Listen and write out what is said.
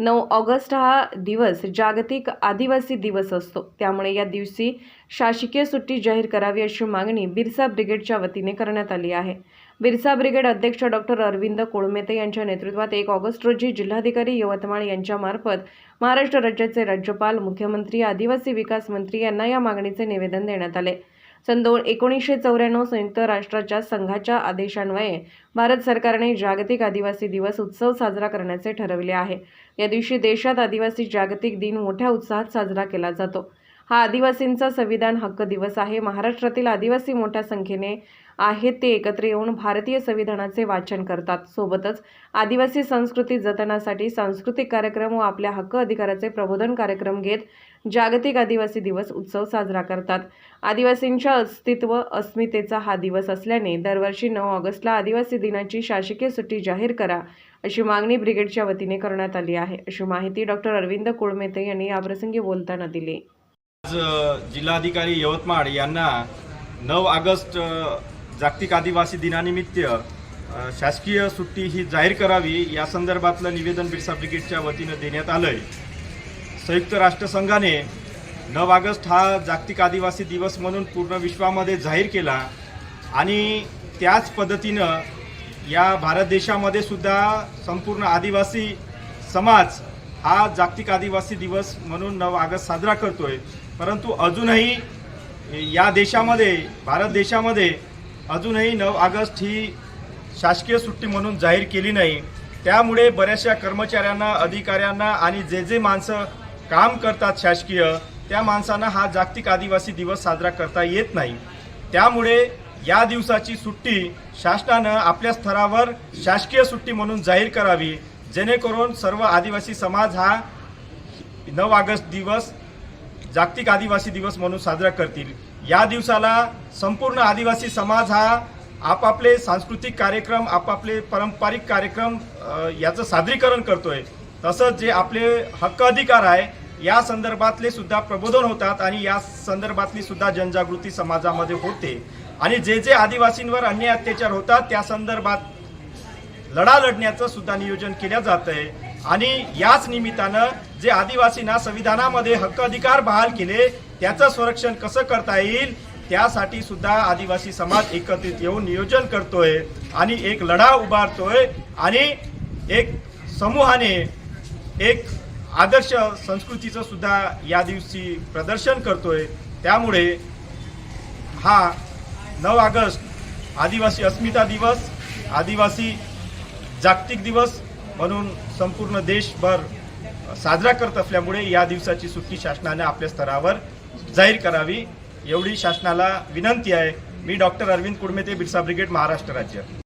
नऊ ऑगस्ट हा दिवस जागतिक आदिवासी दिवस असतो. त्यामुळे या दिवशी शासकीय सुट्टी जाहीर करावी अशी मागणी बिरसा ब्रिगेडच्या वतीने करण्यात आली आहे. बिरसा ब्रिगेड अध्यक्ष डॉक्टर अरविंद कोळमेते यांच्या नेतृत्वात एक ऑगस्ट रोजी जिल्हाधिकारी यवतमाळ यांच्यामार्फत महाराष्ट्र राज्याचे राज्यपाल मुख्यमंत्री आदिवासी विकास मंत्री यांना या मागणीचे निवेदन देण्यात आले. सन दोन एकोणीसशे चौऱ्याण्णव संयुक्त राष्ट्राच्या संघाच्या आदेशान्वये भारत सरकारने जागतिक आदिवासी दिवस उत्सव साजरा करण्याचे ठरवले आहे. या दिवशी देशात आदिवासी जागतिक दिन मोठ्या उत्साहात साजरा केला जातो. हा आदिवासींचा संविधान हक्क दिवस आहे. महाराष्ट्रातील आदिवासी मोठ्या संख्येने आहेत ते एकत्र येऊन भारतीय संविधानाचे वाचन करतात. सोबतच आदिवासी संस्कृती जतनासाठी सांस्कृतिक कार्यक्रम व आपल्या हक्क अधिकाराचे प्रबोधन कार्यक्रम घेत जागतिक आदिवासी दिवस उत्सव साजरा करतात. आदिवासींच्या अस्तित्व अस्मितेचा हा दिवस असल्याने दरवर्षी नऊ ऑगस्टला आदिवासी दिनाची शासकीय सुट्टी जाहीर करा अशी मागणी ब्रिगेडच्या वतीने करण्यात आली आहे. अशी माहिती डॉक्टर अरविंद कुळमेते यांनी याप्रसंगी बोलताना दिली. आज जिल्हाधिकारी यवतमाळ यांना नऊ ऑगस्ट जागतिक आदिवासी दिनानिमित्त शासकीय सुट्टी ही जाहीर करावी या संदर्भातलं निवेदन बिरसा ब्रिगेडच्या वतीनं देण्यात आलंय. संयुक्त राष्ट्रसंघाने नऊ ऑगस्ट हा जागतिक आदिवासी दिवस म्हणून पूर्ण विश्वामध्ये जाहीर केला आणि त्याच पद्धतीनं या भारत देशामध्ये सुद्धा संपूर्ण आदिवासी समाज हा जागतिक आदिवासी दिवस म्हणून नऊ ऑगस्ट साजरा करतोय. परंतु अजूनही या देशामध्ये भारत देशामध्ये अजूनही नऊ ऑगस्ट ही शासकीय सुट्टी म्हणून जाहीर केली नाही. त्यामुळे बऱ्याचशा कर्मचाऱ्यांना अधिकाऱ्यांना आणि जे जे माणसं काम करतात शासकीय त्या माणसांना हा जागतिक आदिवासी दिवस साजरा करता येत नाही. त्यामुळे या दिवसाची सुट्टी शासनानं आपल्या स्तरावर शासकीय सुट्टी म्हणून जाहीर करावी जेणेकरून सर्व आदिवासी समाज हा नऊ ऑगस्ट दिवस जागतिक आदिवासी दिवस म्हणून साजरा करतील. या दिवसाला संपूर्ण आदिवासी समाज हा आपापले सांस्कृतिक कार्यक्रम आपापले पारंपरिक कार्यक्रम याचं सादरीकरण करतोय. तसंच जे आपले हक्क अधिकार आहे या संदर्भातले सुद्धा प्रबोधन होतात आणि या संदर्भातली सुद्धा जनजागृती समाजामध्ये होते. आणि जे जे आदिवासींवर अन्याय अत्याचार होतात त्या संदर्भात लढा लढण्याचं सुद्धा नियोजन केलं जात आहे आणि याच निमित्तानं जे आदिवासींना संविधानामध्ये हक्क अधिकार बहाल केले त्याचं संरक्षण कसं करता येईल त्यासाठी सुद्धा आदिवासी समाज एकत्रित येऊन नियोजन करतोय आणि एक लढा उभारतोय आणि एक समूहाने एक आदर्श संस्कृतीचं सुद्धा या दिवशी प्रदर्शन करतोय. त्यामुळे हा नऊ ऑगस्ट आदिवासी अस्मिता दिवस आदिवासी जागतिक दिवस म्हणून संपूर्ण देशभर साजरा करत असल्यामुळे या दिवसाची सुट्टी शासनाने आपल्या स्तरावर जाहीर करावी. एवढी शासनाला विनंती आहे. मी डॉक्टर अरविंद कुडमेते बिरसा ब्रिगेड महाराष्ट्र राज्य.